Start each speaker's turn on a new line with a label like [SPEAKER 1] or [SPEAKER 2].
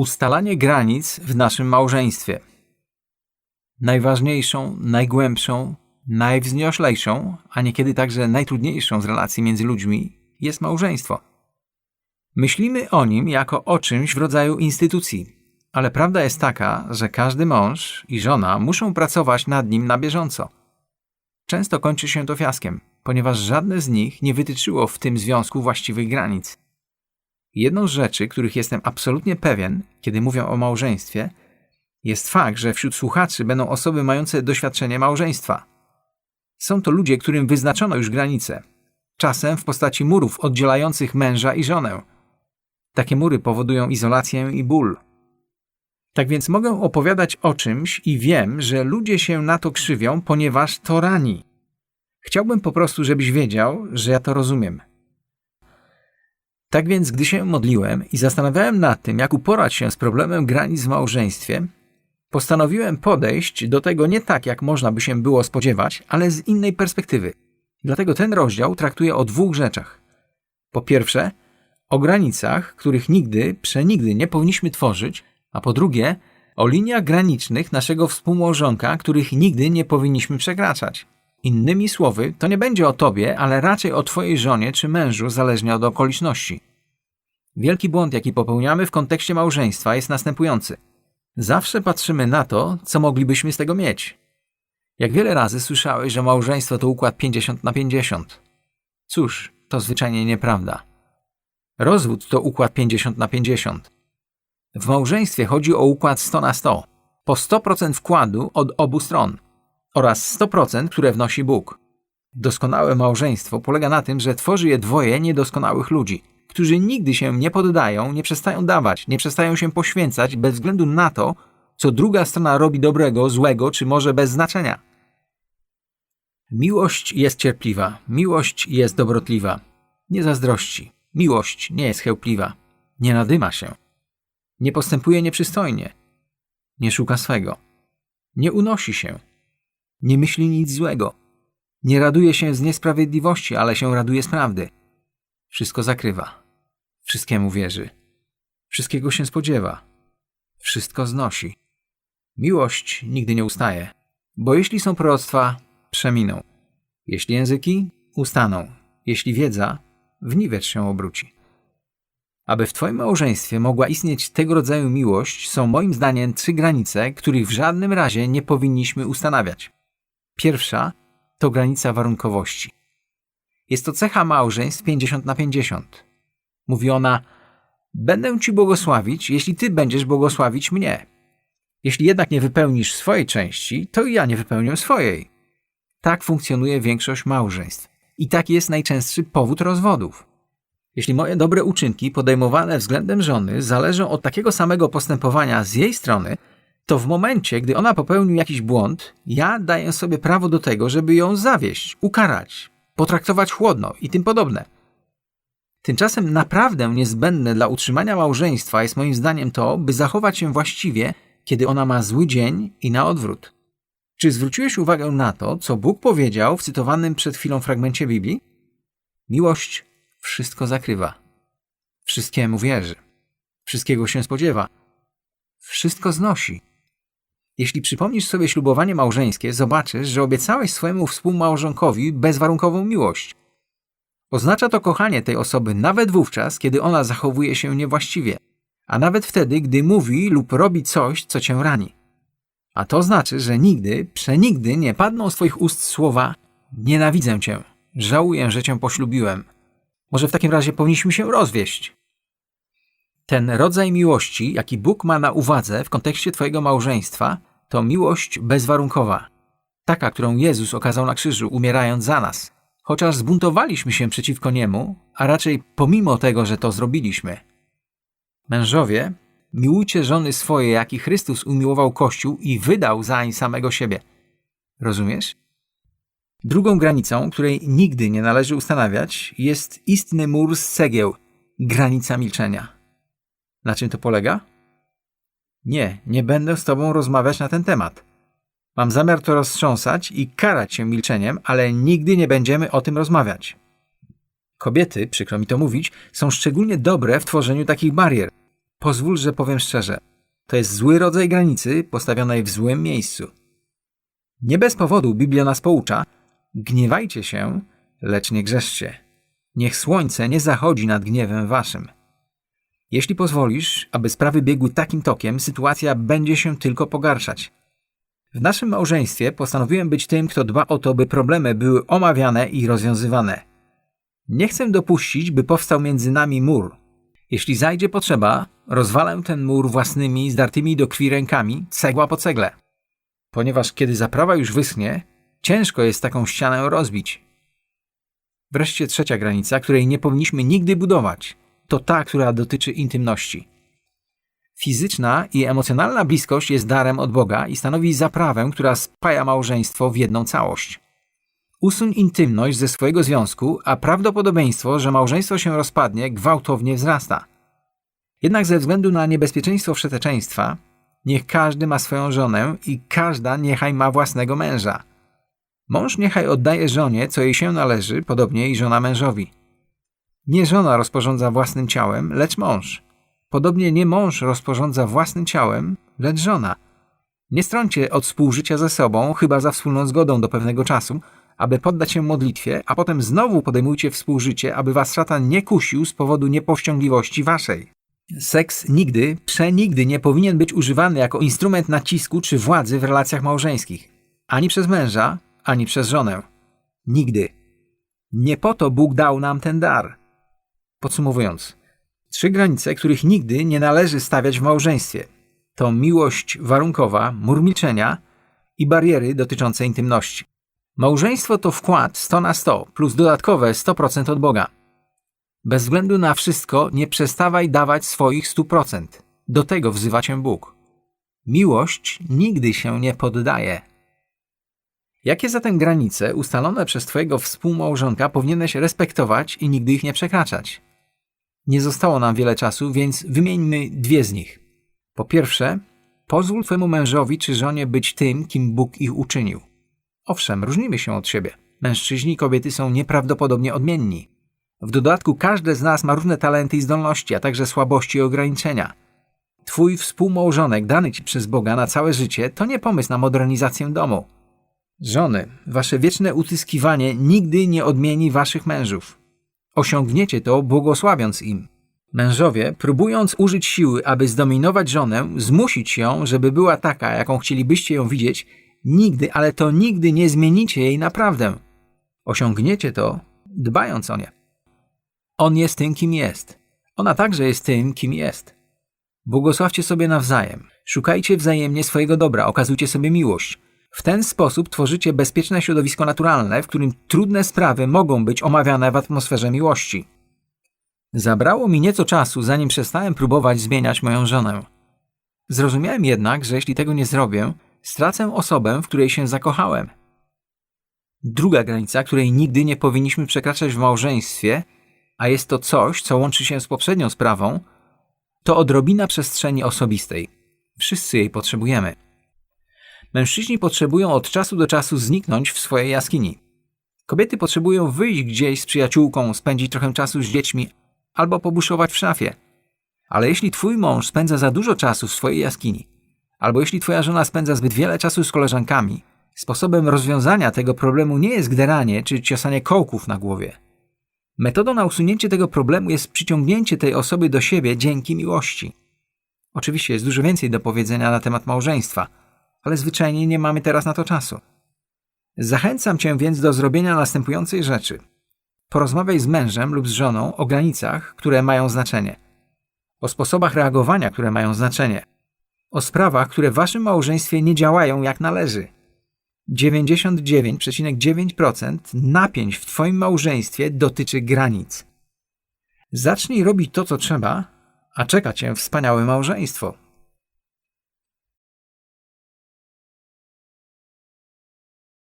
[SPEAKER 1] Ustalanie granic w naszym małżeństwie. Najważniejszą, najgłębszą, najwznioślejszą, a niekiedy także najtrudniejszą z relacji między ludźmi jest małżeństwo. Myślimy o nim jako o czymś w rodzaju instytucji, ale prawda jest taka, że każdy mąż i żona muszą pracować nad nim na bieżąco. Często kończy się to fiaskiem, ponieważ żadne z nich nie wytyczyło w tym związku właściwych granic. Jedną z rzeczy, których jestem absolutnie pewien, kiedy mówię o małżeństwie, jest fakt, że wśród słuchaczy będą osoby mające doświadczenie małżeństwa. Są to ludzie, którym wyznaczono już granice, czasem w postaci murów oddzielających męża i żonę. Takie mury powodują izolację i ból. Tak więc mogę opowiadać o czymś i wiem, że ludzie się na to krzywią, ponieważ to rani. Chciałbym po prostu, żebyś wiedział, że ja to rozumiem. Tak więc, gdy się modliłem i zastanawiałem nad tym, jak uporać się z problemem granic w małżeństwie, postanowiłem podejść do tego nie tak, jak można by się było spodziewać, ale z innej perspektywy. Dlatego ten rozdział traktuje o dwóch rzeczach. Po pierwsze, o granicach, których nigdy, przenigdy nie powinniśmy tworzyć, a po drugie, o liniach granicznych naszego współmałżonka, których nigdy nie powinniśmy przekraczać. Innymi słowy, to nie będzie o tobie, ale raczej o twojej żonie czy mężu, zależnie od okoliczności. Wielki błąd, jaki popełniamy w kontekście małżeństwa, jest następujący. Zawsze patrzymy na to, co moglibyśmy z tego mieć. Jak wiele razy słyszałeś, że małżeństwo to układ 50 na 50. Cóż, to zwyczajnie nieprawda. Rozwód to układ 50 na 50. W małżeństwie chodzi o układ 100 na 100. Po 100% wkładu od obu stron oraz 100%, które wnosi Bóg. Doskonałe małżeństwo polega na tym, że tworzy je dwoje niedoskonałych ludzi, którzy nigdy się nie poddają, nie przestają dawać, nie przestają się poświęcać bez względu na to, co druga strona robi dobrego, złego czy może bez znaczenia. Miłość jest cierpliwa, miłość jest dobrotliwa, nie zazdrości, miłość nie jest chełpliwa, nie nadyma się, nie postępuje nieprzystojnie, nie szuka swego, nie unosi się, nie myśli nic złego. Nie raduje się z niesprawiedliwości, ale się raduje z prawdy. Wszystko zakrywa. Wszystkiemu wierzy. Wszystkiego się spodziewa. Wszystko znosi. Miłość nigdy nie ustaje, bo jeśli są proroctwa, przeminą. Jeśli języki, ustaną. Jeśli wiedza, w niwecz się obróci. Aby w Twoim małżeństwie mogła istnieć tego rodzaju miłość, są moim zdaniem trzy granice, których w żadnym razie nie powinniśmy ustanawiać. Pierwsza to granica warunkowości. Jest to cecha małżeństw 50 na 50. Mówi ona: Będę ci błogosławić, jeśli ty będziesz błogosławić mnie. Jeśli jednak nie wypełnisz swojej części, to i ja nie wypełnię swojej. Tak funkcjonuje większość małżeństw. I taki jest najczęstszy powód rozwodów. Jeśli moje dobre uczynki podejmowane względem żony zależą od takiego samego postępowania z jej strony, to w momencie, gdy ona popełni jakiś błąd, ja daję sobie prawo do tego, żeby ją zawieść, ukarać, potraktować chłodno i tym podobne. Tymczasem naprawdę niezbędne dla utrzymania małżeństwa jest moim zdaniem to, by zachować się właściwie, kiedy ona ma zły dzień i na odwrót. Czy zwróciłeś uwagę na to, co Bóg powiedział w cytowanym przed chwilą fragmencie Biblii? Miłość wszystko zakrywa. Wszystkiemu wierzy. Wszystkiego się spodziewa. Wszystko znosi. Jeśli przypomnisz sobie ślubowanie małżeńskie, zobaczysz, że obiecałeś swojemu współmałżonkowi bezwarunkową miłość. Oznacza to kochanie tej osoby nawet wówczas, kiedy ona zachowuje się niewłaściwie, a nawet wtedy, gdy mówi lub robi coś, co cię rani. A to znaczy, że nigdy, przenigdy nie padną z twoich ust słowa nienawidzę cię, żałuję, że cię poślubiłem. Może w takim razie powinniśmy się rozwieść. Ten rodzaj miłości, jaki Bóg ma na uwadze w kontekście Twojego małżeństwa, to miłość bezwarunkowa. Taka, którą Jezus okazał na krzyżu, umierając za nas. Chociaż zbuntowaliśmy się przeciwko Niemu, a raczej pomimo tego, że to zrobiliśmy. Mężowie, miłujcie żony swoje, jak i Chrystus umiłował Kościół i wydał zań samego siebie. Rozumiesz? Drugą granicą, której nigdy nie należy ustanawiać, jest istny mur z cegieł, granica milczenia. Na czym to polega? Nie, nie będę z tobą rozmawiać na ten temat. Mam zamiar to roztrząsać i karać się milczeniem, ale nigdy nie będziemy o tym rozmawiać. Kobiety, przykro mi to mówić, są szczególnie dobre w tworzeniu takich barier. Pozwól, że powiem szczerze. To jest zły rodzaj granicy postawionej w złym miejscu. Nie bez powodu Biblia nas poucza: gniewajcie się, lecz nie grzeszcie. Niech słońce nie zachodzi nad gniewem waszym. Jeśli pozwolisz, aby sprawy biegły takim tokiem, sytuacja będzie się tylko pogarszać. W naszym małżeństwie postanowiłem być tym, kto dba o to, by problemy były omawiane i rozwiązywane. Nie chcę dopuścić, by powstał między nami mur. Jeśli zajdzie potrzeba, rozwalę ten mur własnymi, zdartymi do krwi rękami, cegła po cegle. Ponieważ kiedy zaprawa już wyschnie, ciężko jest taką ścianę rozbić. Wreszcie trzecia granica, której nie powinniśmy nigdy budować, to ta, która dotyczy intymności. Fizyczna i emocjonalna bliskość jest darem od Boga i stanowi zaprawę, która spaja małżeństwo w jedną całość. Usuń intymność ze swojego związku, a prawdopodobieństwo, że małżeństwo się rozpadnie, gwałtownie wzrasta. Jednak ze względu na niebezpieczeństwo wszeteczeństwa, niech każdy ma swoją żonę i każda niechaj ma własnego męża. Mąż niechaj oddaje żonie, co jej się należy, podobnie i żona mężowi. Nie żona rozporządza własnym ciałem, lecz mąż. Podobnie nie mąż rozporządza własnym ciałem, lecz żona. Nie stroncie od współżycia ze sobą, chyba za wspólną zgodą do pewnego czasu, aby poddać się modlitwie, a potem znowu podejmujcie współżycie, aby was szatan nie kusił z powodu niepowściągliwości waszej. Seks nigdy, przenigdy nie powinien być używany jako instrument nacisku czy władzy w relacjach małżeńskich. Ani przez męża, ani przez żonę. Nigdy. Nie po to Bóg dał nam ten dar. Podsumowując, trzy granice, których nigdy nie należy stawiać w małżeństwie. To miłość warunkowa, mur milczenia i bariery dotyczące intymności. Małżeństwo to wkład 100 na 100 plus dodatkowe 100% od Boga. Bez względu na wszystko nie przestawaj dawać swoich 100%. Do tego wzywa cię Bóg. Miłość nigdy się nie poddaje. Jakie zatem granice ustalone przez Twojego współmałżonka powinieneś respektować i nigdy ich nie przekraczać? Nie zostało nam wiele czasu, więc wymieńmy dwie z nich. Po pierwsze, pozwól Twojemu mężowi czy żonie być tym, kim Bóg ich uczynił. Owszem, różnimy się od siebie. Mężczyźni i kobiety są nieprawdopodobnie odmienni. W dodatku każdy z nas ma różne talenty i zdolności, a także słabości i ograniczenia. Twój współmałżonek dany ci przez Boga na całe życie to nie pomysł na modernizację domu. Żony, wasze wieczne utyskiwanie nigdy nie odmieni waszych mężów. Osiągniecie to błogosławiąc im. Mężowie, próbując użyć siły, aby zdominować żonę, zmusić ją, żeby była taka, jaką chcielibyście ją widzieć, nigdy, ale to nigdy nie zmienicie jej naprawdę. Osiągniecie to, dbając o nie. On jest tym, kim jest. Ona także jest tym, kim jest. Błogosławcie sobie nawzajem. Szukajcie wzajemnie swojego dobra, okazujcie sobie miłość. W ten sposób tworzycie bezpieczne środowisko naturalne, w którym trudne sprawy mogą być omawiane w atmosferze miłości. Zabrało mi nieco czasu, zanim przestałem próbować zmieniać moją żonę. Zrozumiałem jednak, że jeśli tego nie zrobię, stracę osobę, w której się zakochałem. Druga granica, której nigdy nie powinniśmy przekraczać w małżeństwie, a jest to coś, co łączy się z poprzednią sprawą, to odrobina przestrzeni osobistej. Wszyscy jej potrzebujemy. Mężczyźni potrzebują od czasu do czasu zniknąć w swojej jaskini. Kobiety potrzebują wyjść gdzieś z przyjaciółką, spędzić trochę czasu z dziećmi albo pobuszować w szafie. Ale jeśli twój mąż spędza za dużo czasu w swojej jaskini, albo jeśli twoja żona spędza zbyt wiele czasu z koleżankami, sposobem rozwiązania tego problemu nie jest gderanie czy ciosanie kołków na głowie. Metodą na usunięcie tego problemu jest przyciągnięcie tej osoby do siebie dzięki miłości. Oczywiście jest dużo więcej do powiedzenia na temat małżeństwa, ale zwyczajnie nie mamy teraz na to czasu. Zachęcam cię więc do zrobienia następującej rzeczy. Porozmawiaj z mężem lub z żoną o granicach, które mają znaczenie, o sposobach reagowania, które mają znaczenie, o sprawach, które w waszym małżeństwie nie działają jak należy. 99,9% napięć w twoim małżeństwie dotyczy granic. Zacznij robić to, co trzeba, a czeka cię wspaniałe małżeństwo.